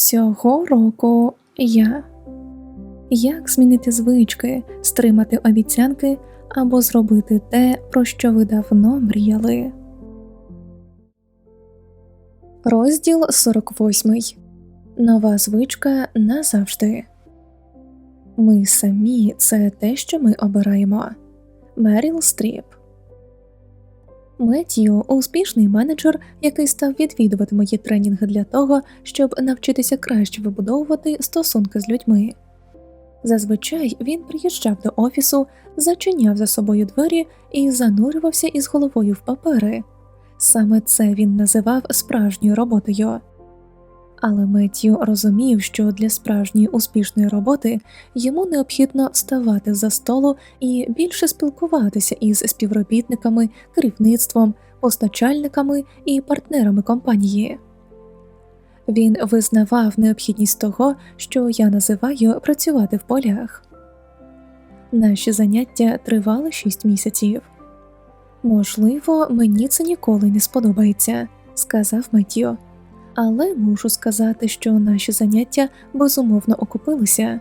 Цього року я. Як змінити звички, стримати обіцянки або зробити те, про що ви давно мріяли. Розділ 48. Нова звичка назавжди. Ми самі це те, що ми обираємо. Меріл Стріп. Меттью – успішний менеджер, який став відвідувати мої тренінги для того, щоб навчитися краще вибудовувати стосунки з людьми. Зазвичай він приїжджав до офісу, зачиняв за собою двері і занурювався із головою в папери. Саме це він називав справжньою роботою. Але Меттью розумів, що для справжньої успішної роботи йому необхідно вставати за столу і більше спілкуватися із співробітниками, керівництвом, постачальниками і партнерами компанії. Він визнавав необхідність того, що я називаю працювати в полях. Наші заняття тривали шість місяців. Можливо, мені це ніколи не сподобається, сказав Меттью але мушу сказати, що наші заняття безумовно окупилися.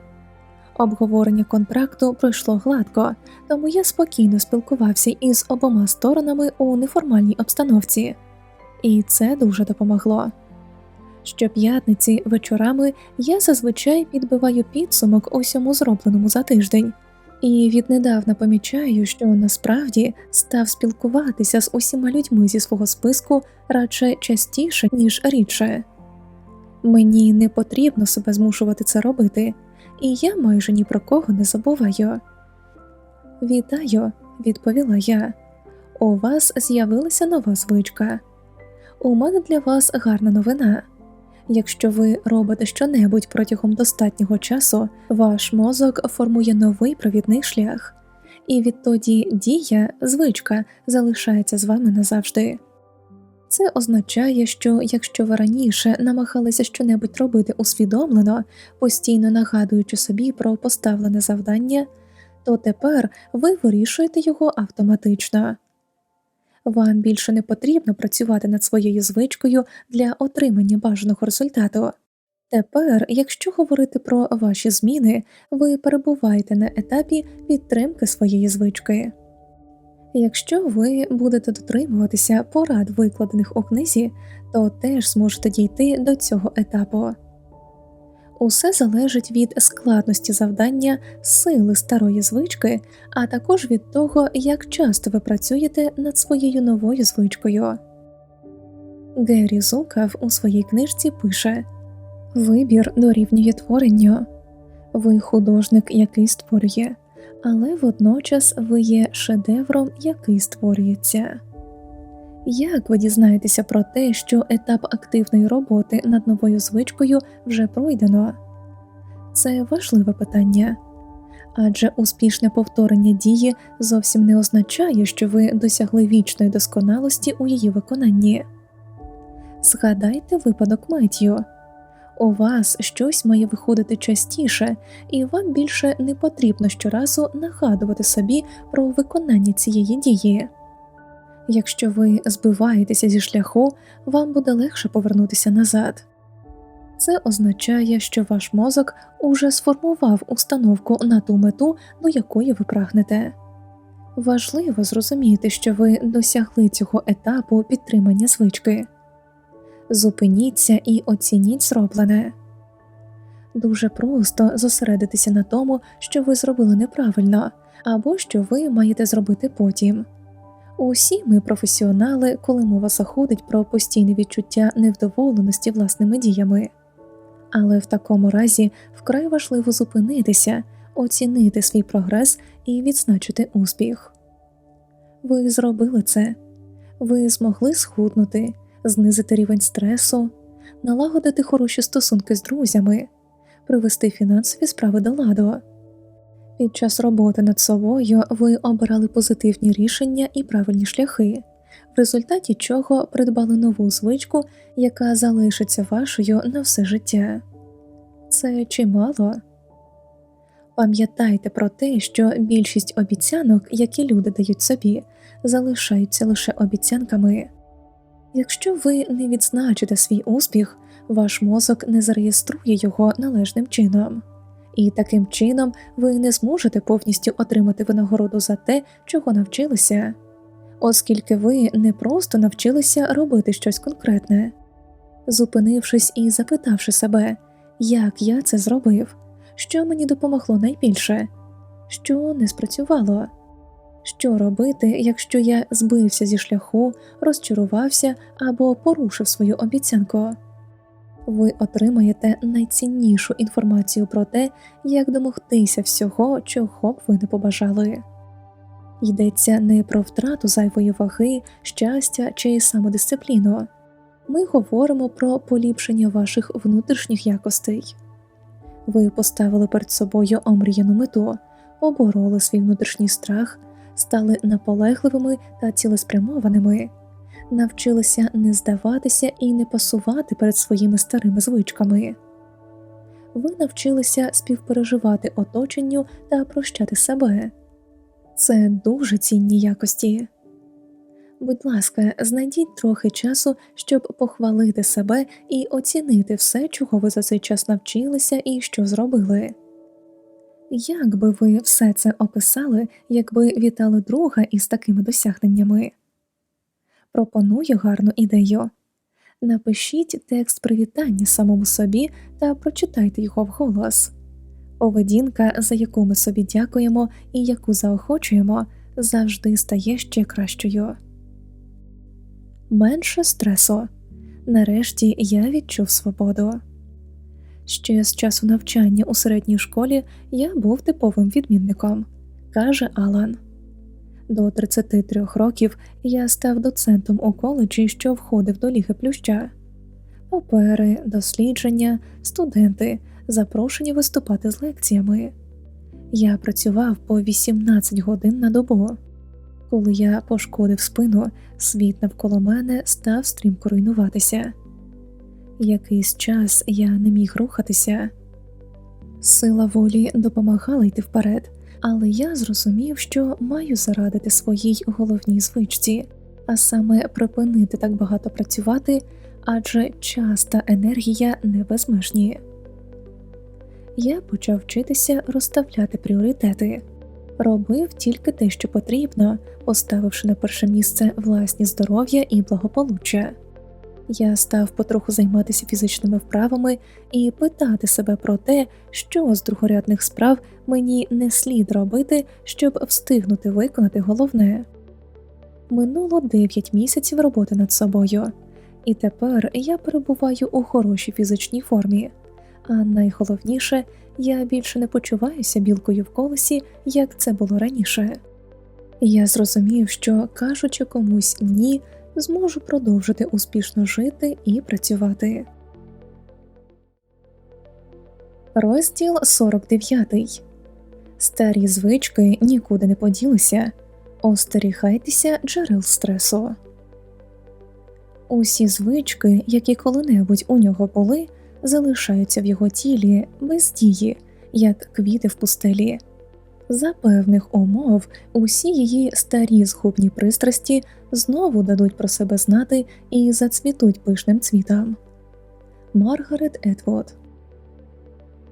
Обговорення контракту пройшло гладко, тому я спокійно спілкувався із обома сторонами у неформальній обстановці, і це дуже допомогло. Щоп'ятниці вечорами я зазвичай підбиваю підсумок усьому зробленому за тиждень, і віднедавна помічаю, що насправді став спілкуватися з усіма людьми зі свого списку радше частіше, ніж рідше. Мені не потрібно себе змушувати це робити, і я майже ні про кого не забуваю. Вітаю, відповіла я. У вас з'явилася нова звичка. У мене для вас гарна новина. Якщо ви робите щонебудь протягом достатнього часу, ваш мозок формує новий провідний шлях, і відтоді дія, звичка залишається з вами назавжди. Це означає, що якщо ви раніше намагалися щонебудь робити усвідомлено, постійно нагадуючи собі про поставлене завдання, то тепер ви вирішуєте його автоматично. Вам більше не потрібно працювати над своєю звичкою для отримання бажаного результату. Тепер, якщо говорити про ваші зміни, ви перебуваєте на етапі підтримки своєї звички. Якщо ви будете дотримуватися порад, викладених у книзі, то теж зможете дійти до цього етапу. Усе залежить від складності завдання, сили старої звички, а також від того, як часто ви працюєте над своєю новою звичкою. Геррі Зукав у своїй книжці пише Вибір дорівнює творенню. Ви художник, який створює, але водночас ви є шедевром, який створюється. Як ви дізнаєтеся про те, що етап активної роботи над новою звичкою вже пройдено? Це важливе питання, адже успішне повторення дії зовсім не означає, що ви досягли вічної досконалості у її виконанні. Згадайте випадок Меттью. У вас щось має виходити частіше, і вам більше не потрібно щоразу нагадувати собі про виконання цієї дії. Якщо ви збиваєтеся зі шляху, вам буде легше повернутися назад. Це означає, що ваш мозок уже сформував установку на ту мету, до якої ви прагнете. Важливо зрозуміти, що ви досягли цього етапу підтримання звички. Зупиніться і оцініть зроблене. Дуже просто зосередитися на тому, що ви зробили неправильно, або що ви маєте зробити потім. Усі ми професіонали, коли мова заходить про постійне відчуття невдоволеності власними діями, але в такому разі вкрай важливо зупинитися, оцінити свій прогрес і відзначити успіх. Ви зробили це, ви змогли схуднути, знизити рівень стресу, налагодити хороші стосунки з друзями, привести фінансові справи до ладу. Під час роботи над собою ви обирали позитивні рішення і правильні шляхи, в результаті чого придбали нову звичку, яка залишиться вашою на все життя. Це чимало. Пам'ятайте про те, що більшість обіцянок, які люди дають собі, залишаються лише обіцянками. Якщо ви не відзначите свій успіх, Ваш мозок не зареєструє його належним чином, і таким чином ви не зможете повністю отримати винагороду за те, чого навчилися, оскільки ви не просто навчилися робити щось конкретне, зупинившись і запитавши себе, як я це зробив, що мені допомогло найбільше, що не спрацювало. Що робити, якщо я збився зі шляху, розчарувався або порушив свою обіцянку? Ви отримаєте найціннішу інформацію про те, як домогтися всього, чого б ви не побажали. Йдеться не про втрату зайвої ваги, щастя чи самодисципліну. Ми говоримо про поліпшення ваших внутрішніх якостей. Ви поставили перед собою омріяну мету, обороли свій внутрішній страх стали наполегливими та цілеспрямованими, навчилися не здаватися і не пасувати перед своїми старими звичками. Ви навчилися співпереживати оточенню та прощати себе. Це дуже цінні якості. Будь ласка, знайдіть трохи часу, щоб похвалити себе і оцінити все, чого ви за цей час навчилися і що зробили. Як би ви все це описали, якби вітали друга із такими досягненнями? Пропоную гарну ідею. Напишіть текст привітання самому собі та прочитайте його вголос. Поведінка, за яку ми собі дякуємо і яку заохочуємо, завжди стає ще кращою. Менше стресу. Нарешті я відчув свободу. Ще з часу навчання у середній школі я був типовим відмінником, каже Алан. До 33 років я став доцентом у коледжі, що входив до Ліги Плюща. Папери, дослідження, студенти, запрошені виступати з лекціями. Я працював по 18 годин на добу. Коли я пошкодив спину, світ навколо мене став стрімко руйнуватися. Якийсь час я не міг рухатися. Сила волі допомагала йти вперед, але я зрозумів, що маю зарадити своїй головній звичці, а саме припинити так багато працювати, адже час та енергія не безмежні. Я почав вчитися розставляти пріоритети, робив тільки те, що потрібно, поставивши на перше місце власні здоров'я і благополуччя. Я став потроху займатися фізичними вправами і питати себе про те, що з другорядних справ мені не слід робити, щоб встигнути виконати головне. Минуло 9 місяців роботи над собою, і тепер я перебуваю у хорошій фізичній формі, а найголовніше, я більше не почуваюся білкою в колесі, як це було раніше. Я зрозумів, що кажучи комусь ні зможу продовжити успішно жити і працювати. Розділ 49 Старі звички нікуди не поділися. Остерігайтеся джерел стресу. Усі звички, які коли-небудь у нього були, залишаються в його тілі без дії, як квіти в пустелі. За певних умов усі її старі згубні пристрасті знову дадуть про себе знати і зацвітуть пишним цвітам. Маргарет Етвуд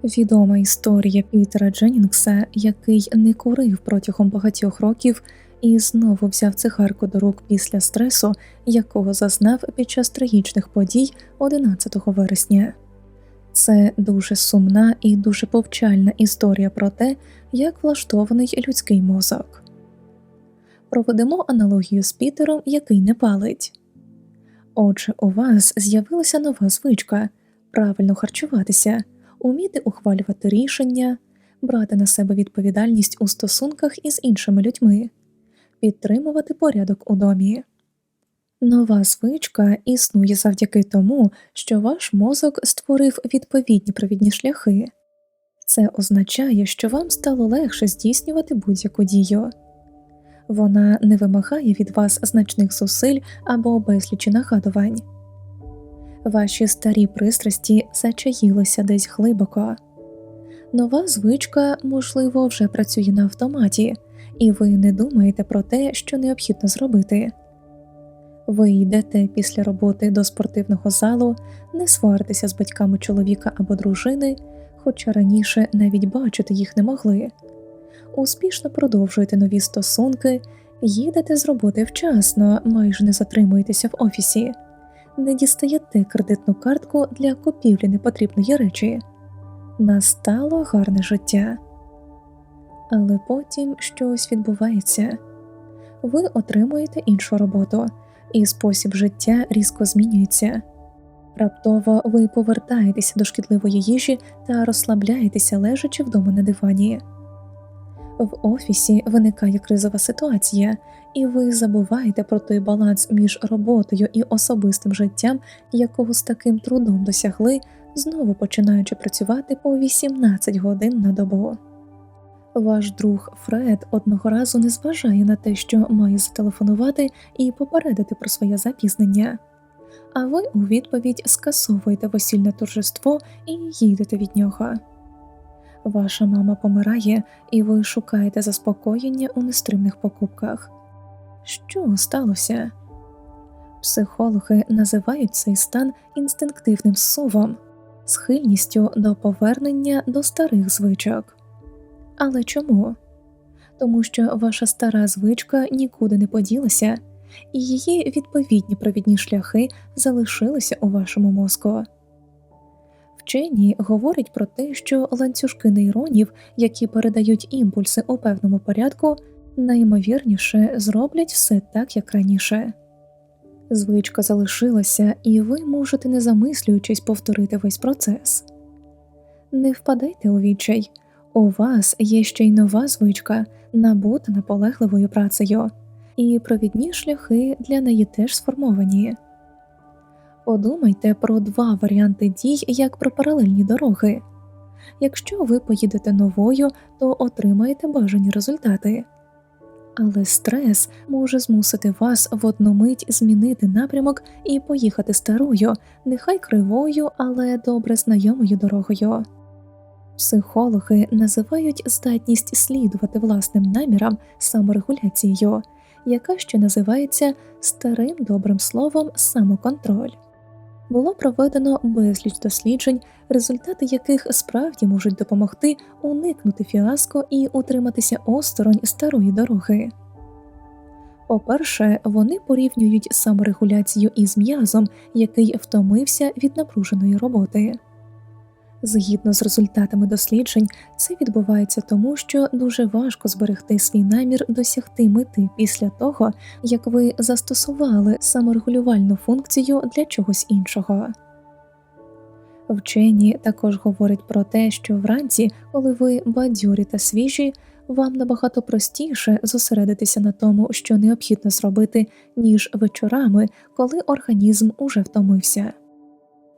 Відома історія Пітера Дженнінгса, який не курив протягом багатьох років і знову взяв цигарку до рук після стресу, якого зазнав під час трагічних подій 11 вересня. Це дуже сумна і дуже повчальна історія про те, як влаштований людський мозок. Проведемо аналогію з Пітером, який не палить. Отже, у вас з'явилася нова звичка правильно харчуватися, уміти ухвалювати рішення, брати на себе відповідальність у стосунках із іншими людьми, підтримувати порядок у домі. Нова звичка існує завдяки тому, що ваш мозок створив відповідні провідні шляхи. Це означає, що вам стало легше здійснювати будь-яку дію. Вона не вимагає від вас значних зусиль або безлічі нагадувань. Ваші старі пристрасті зачаїлися десь глибоко. Нова звичка, можливо, вже працює на автоматі, і ви не думаєте про те, що необхідно зробити. Ви йдете після роботи до спортивного залу, не сваритеся з батьками чоловіка або дружини, хоча раніше навіть бачити їх не могли. Успішно продовжуєте нові стосунки, їдете з роботи вчасно, майже не затримуєтеся в офісі, не дістаєте кредитну картку для купівлі непотрібної речі. Настало гарне життя. Але потім щось відбувається ви отримуєте іншу роботу, і спосіб життя різко змінюється. Раптово ви повертаєтеся до шкідливої їжі та розслабляєтеся, лежачи вдома на дивані. В офісі виникає кризова ситуація, і ви забуваєте про той баланс між роботою і особистим життям, якого з таким трудом досягли, знову починаючи працювати по 18 годин на добу. Ваш друг Фред одного разу не зважає на те, що має зателефонувати і попередити про своє запізнення, а ви у відповідь скасовуєте весільне торжество і їдете від нього. Ваша мама помирає, і ви шукаєте заспокоєння у нестримних покупках. Що сталося? Психологи називають цей стан інстинктивним сувом, схильністю до повернення до старих звичок. Але чому? Тому що ваша стара звичка нікуди не поділася, і її відповідні провідні шляхи залишилися у вашому мозку. Вчені говорять про те, що ланцюжки нейронів, які передають імпульси у певному порядку, найімовірніше зроблять все так, як раніше. Звичка залишилася, і ви можете, не замислюючись, повторити весь процес. Не впадайте у відчай. У вас є ще й нова звичка, набута наполегливою працею, і провідні шляхи для неї теж сформовані. Подумайте про два варіанти дій як про паралельні дороги. Якщо ви поїдете новою, то отримаєте бажані результати, але стрес може змусити вас в одну мить змінити напрямок і поїхати старою, нехай кривою, але добре знайомою дорогою. Психологи називають здатність слідувати власним намірам саморегуляцією, яка ще називається старим добрим словом самоконтроль. Було проведено безліч досліджень, результати яких справді можуть допомогти уникнути фіаско і утриматися осторонь старої дороги. По-перше, вони порівнюють саморегуляцію із м'язом, який втомився від напруженої роботи. Згідно з результатами досліджень, це відбувається тому, що дуже важко зберегти свій намір досягти мети після того, як ви застосували саморегулювальну функцію для чогось іншого. Вчені також говорять про те, що вранці, коли ви бадьорі та свіжі, вам набагато простіше зосередитися на тому, що необхідно зробити, ніж вечорами, коли організм уже втомився.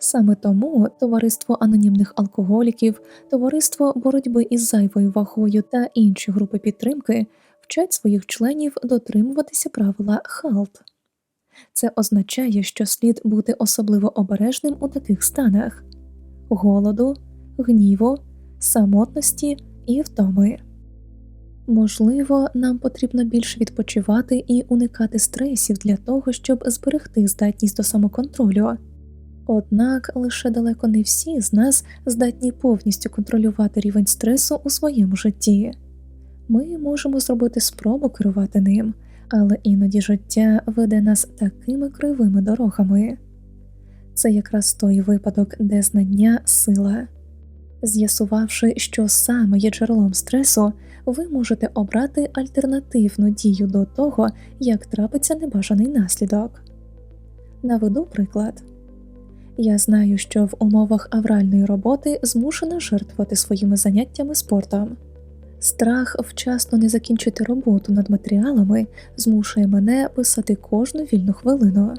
Саме тому товариство анонімних алкоголіків, товариство боротьби із зайвою вагою та інші групи підтримки вчать своїх членів дотримуватися правила ХАЛТ. Це означає, що слід бути особливо обережним у таких станах голоду, гніву, самотності і втоми. Можливо, нам потрібно більше відпочивати і уникати стресів для того, щоб зберегти здатність до самоконтролю. Однак лише далеко не всі з нас здатні повністю контролювати рівень стресу у своєму житті. Ми можемо зробити спробу керувати ним, але іноді життя веде нас такими кривими дорогами. Це якраз той випадок, де знання сила. З'ясувавши, що саме є джерелом стресу, ви можете обрати альтернативну дію до того, як трапиться небажаний наслідок. Наведу приклад. Я знаю, що в умовах авральної роботи змушена жертвувати своїми заняттями спортом. Страх вчасно не закінчити роботу над матеріалами змушує мене писати кожну вільну хвилину.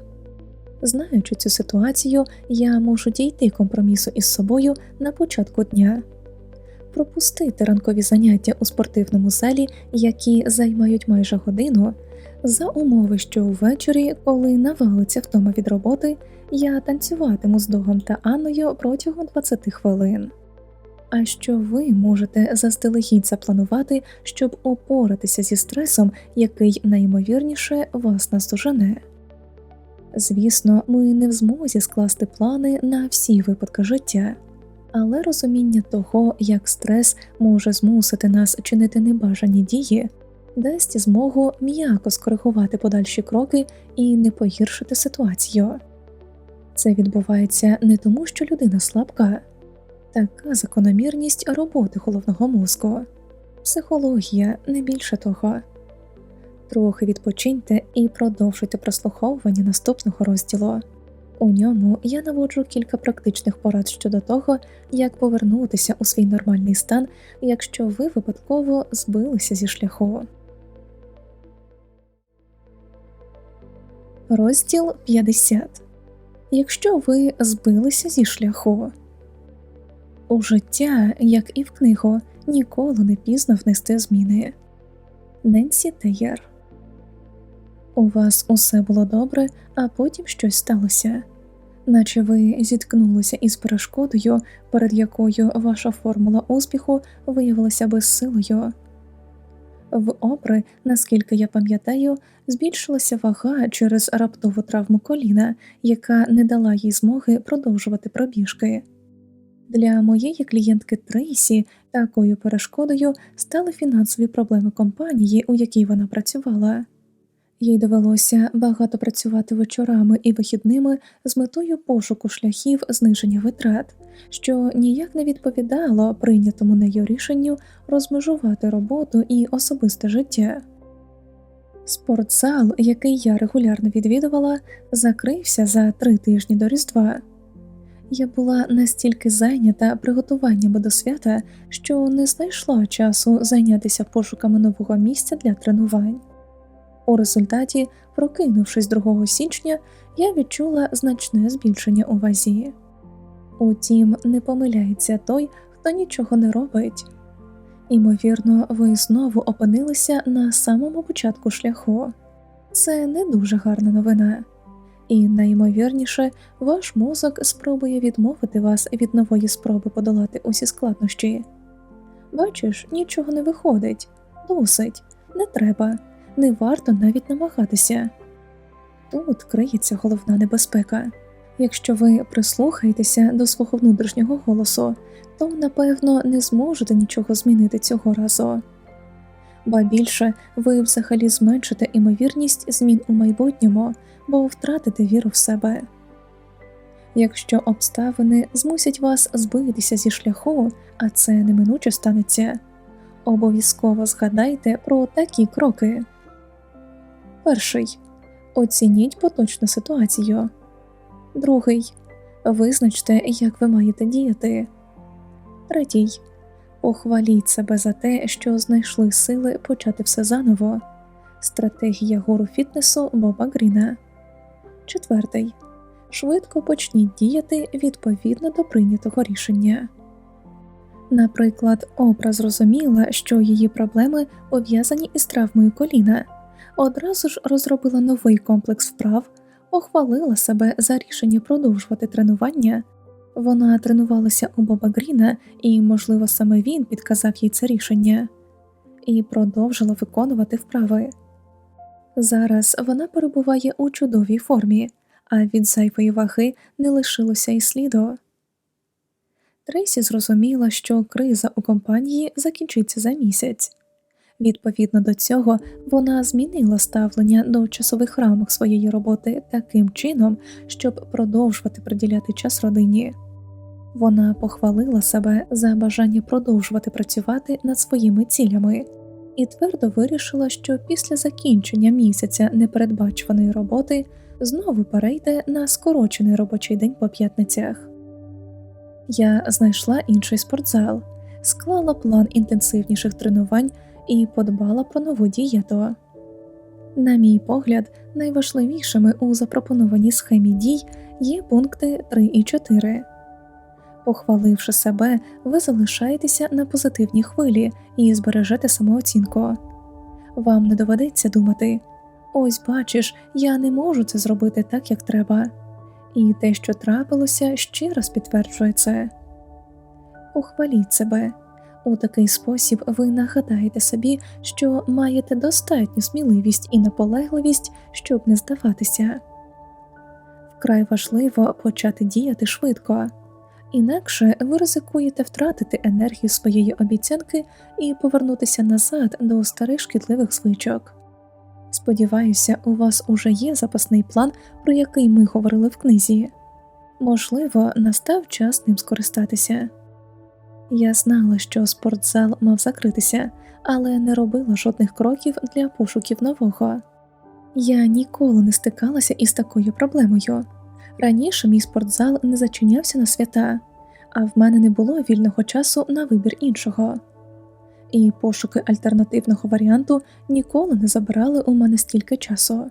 Знаючи цю ситуацію, я можу дійти компромісу із собою на початку дня, пропустити ранкові заняття у спортивному залі, які займають майже годину, за умови, що ввечері, коли навалиться втома від роботи, я танцюватиму з Догом та Анною протягом 20 хвилин. А що ви можете заздалегідь запланувати, щоб опоратися зі стресом, який найімовірніше вас наздожене? Звісно, ми не в змозі скласти плани на всі випадки життя, але розуміння того, як стрес може змусити нас чинити небажані дії, дасть змогу м'яко скоригувати подальші кроки і не погіршити ситуацію. Це відбувається не тому, що людина слабка, така закономірність роботи головного мозку, психологія не більше того. Трохи відпочиньте і продовжуйте прослуховування наступного розділу. У ньому я наводжу кілька практичних порад щодо того, як повернутися у свій нормальний стан, якщо ви випадково збилися зі шляху. Розділ 50. Якщо ви збилися зі шляху, у життя, як і в книгу, ніколи не пізно внести зміни. Ненсі Теєр У вас усе було добре, а потім щось сталося, наче ви зіткнулися із перешкодою, перед якою ваша формула успіху виявилася безсилою. В опри, наскільки я пам'ятаю, збільшилася вага через раптову травму коліна, яка не дала їй змоги продовжувати пробіжки. Для моєї клієнтки Трейсі такою перешкодою стали фінансові проблеми компанії, у якій вона працювала. Їй довелося багато працювати вечорами і вихідними з метою пошуку шляхів зниження витрат, що ніяк не відповідало прийнятому нею рішенню розмежувати роботу і особисте життя. Спортзал, який я регулярно відвідувала, закрився за три тижні до Різдва. Я була настільки зайнята приготуваннями до свята, що не знайшла часу зайнятися пошуками нового місця для тренувань. У результаті, прокинувшись 2 січня, я відчула значне збільшення у вазі. Утім, не помиляється той, хто нічого не робить. Імовірно, ви знову опинилися на самому початку шляху. Це не дуже гарна новина, і найімовірніше, ваш мозок спробує відмовити вас від нової спроби подолати усі складнощі. Бачиш, нічого не виходить, досить, не треба, не варто навіть намагатися. Тут криється головна небезпека. Якщо ви прислухаєтеся до свого внутрішнього голосу, то напевно не зможете нічого змінити цього разу. Ба більше ви взагалі зменшите імовірність змін у майбутньому, бо втратите віру в себе. Якщо обставини змусять вас збитися зі шляху, а це неминуче станеться, обов'язково згадайте про такі кроки. Перший оцініть поточну ситуацію. Другий визначте, як ви маєте діяти. Третій похваліть себе за те, що знайшли сили почати все заново. Стратегія гору фітнесу Боба Гріна. Четвертий. Швидко почніть діяти відповідно до прийнятого рішення. Наприклад, Опра зрозуміла, що її проблеми пов'язані із травмою коліна, одразу ж розробила новий комплекс вправ, похвалила себе за рішення продовжувати тренування. Вона тренувалася у Боба Гріна, і, можливо, саме він підказав їй це рішення, і продовжила виконувати вправи. Зараз вона перебуває у чудовій формі, а від зайвої ваги не лишилося і сліду. Трейсі зрозуміла, що криза у компанії закінчиться за місяць. Відповідно до цього, вона змінила ставлення до часових рамок своєї роботи таким чином, щоб продовжувати приділяти час родині. Вона похвалила себе за бажання продовжувати працювати над своїми цілями і твердо вирішила, що після закінчення місяця непередбачуваної роботи знову перейде на скорочений робочий день по п'ятницях. Я знайшла інший спортзал, склала план інтенсивніших тренувань і подбала про нову дієту. На мій погляд, найважливішими у запропонованій схемі дій є пункти 3 і 4. Похваливши себе, ви залишаєтеся на позитивній хвилі і збережете самооцінку. Вам не доведеться думати ось бачиш, я не можу це зробити так, як треба, і те, що трапилося, ще раз підтверджує це. Похваліть себе. У такий спосіб ви нагадаєте собі, що маєте достатню сміливість і наполегливість, щоб не здаватися. Вкрай важливо почати діяти швидко, інакше ви ризикуєте втратити енергію своєї обіцянки і повернутися назад до старих шкідливих звичок. Сподіваюся, у вас уже є запасний план, про який ми говорили в книзі. Можливо, настав час ним скористатися. Я знала, що спортзал мав закритися, але не робила жодних кроків для пошуків нового. Я ніколи не стикалася із такою проблемою. Раніше мій спортзал не зачинявся на свята, а в мене не було вільного часу на вибір іншого. І пошуки альтернативного варіанту ніколи не забирали у мене стільки часу.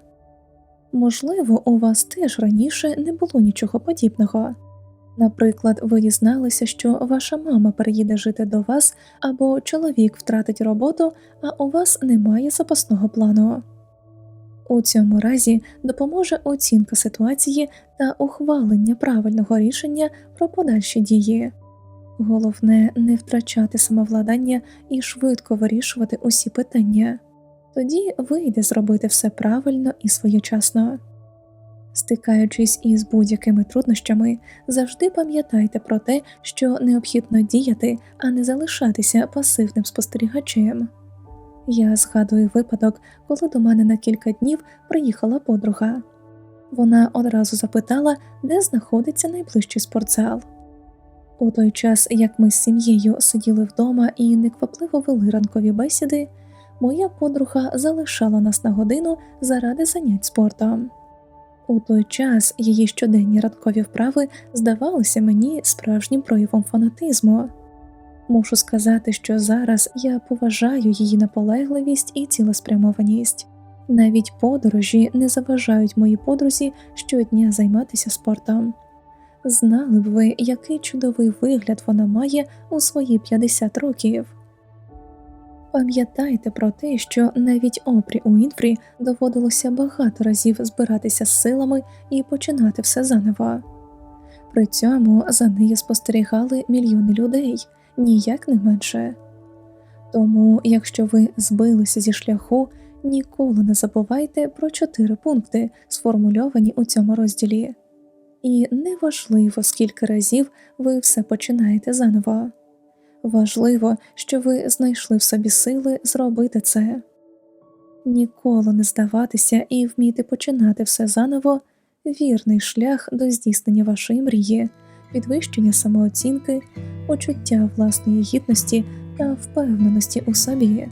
Можливо, у вас теж раніше не було нічого подібного. Наприклад, ви дізналися, що ваша мама переїде жити до вас, або чоловік втратить роботу, а у вас немає запасного плану. У цьому разі допоможе оцінка ситуації та ухвалення правильного рішення про подальші дії. Головне не втрачати самовладання і швидко вирішувати усі питання, тоді вийде зробити все правильно і своєчасно. Стикаючись із будь-якими труднощами, завжди пам'ятайте про те, що необхідно діяти, а не залишатися пасивним спостерігачем. Я згадую випадок, коли до мене на кілька днів приїхала подруга. Вона одразу запитала, де знаходиться найближчий спортзал. У той час, як ми з сім'єю сиділи вдома і неквапливо вели ранкові бесіди, моя подруга залишала нас на годину заради занять спортом. У той час її щоденні ранкові вправи здавалися мені справжнім проявом фанатизму. Мушу сказати, що зараз я поважаю її наполегливість і цілеспрямованість. Навіть подорожі не заважають моїй подрузі щодня займатися спортом. Знали б ви, який чудовий вигляд вона має у свої 50 років. Пам'ятайте про те, що навіть опрі у інфрі доводилося багато разів збиратися з силами і починати все заново. При цьому за нею спостерігали мільйони людей, ніяк не менше. Тому, якщо ви збилися зі шляху, ніколи не забувайте про чотири пункти, сформульовані у цьому розділі. І неважливо, скільки разів ви все починаєте заново. Важливо, що ви знайшли в собі сили зробити це. Ніколи не здаватися і вміти починати все заново вірний шлях до здійснення вашої мрії, підвищення самооцінки, почуття власної гідності та впевненості у собі.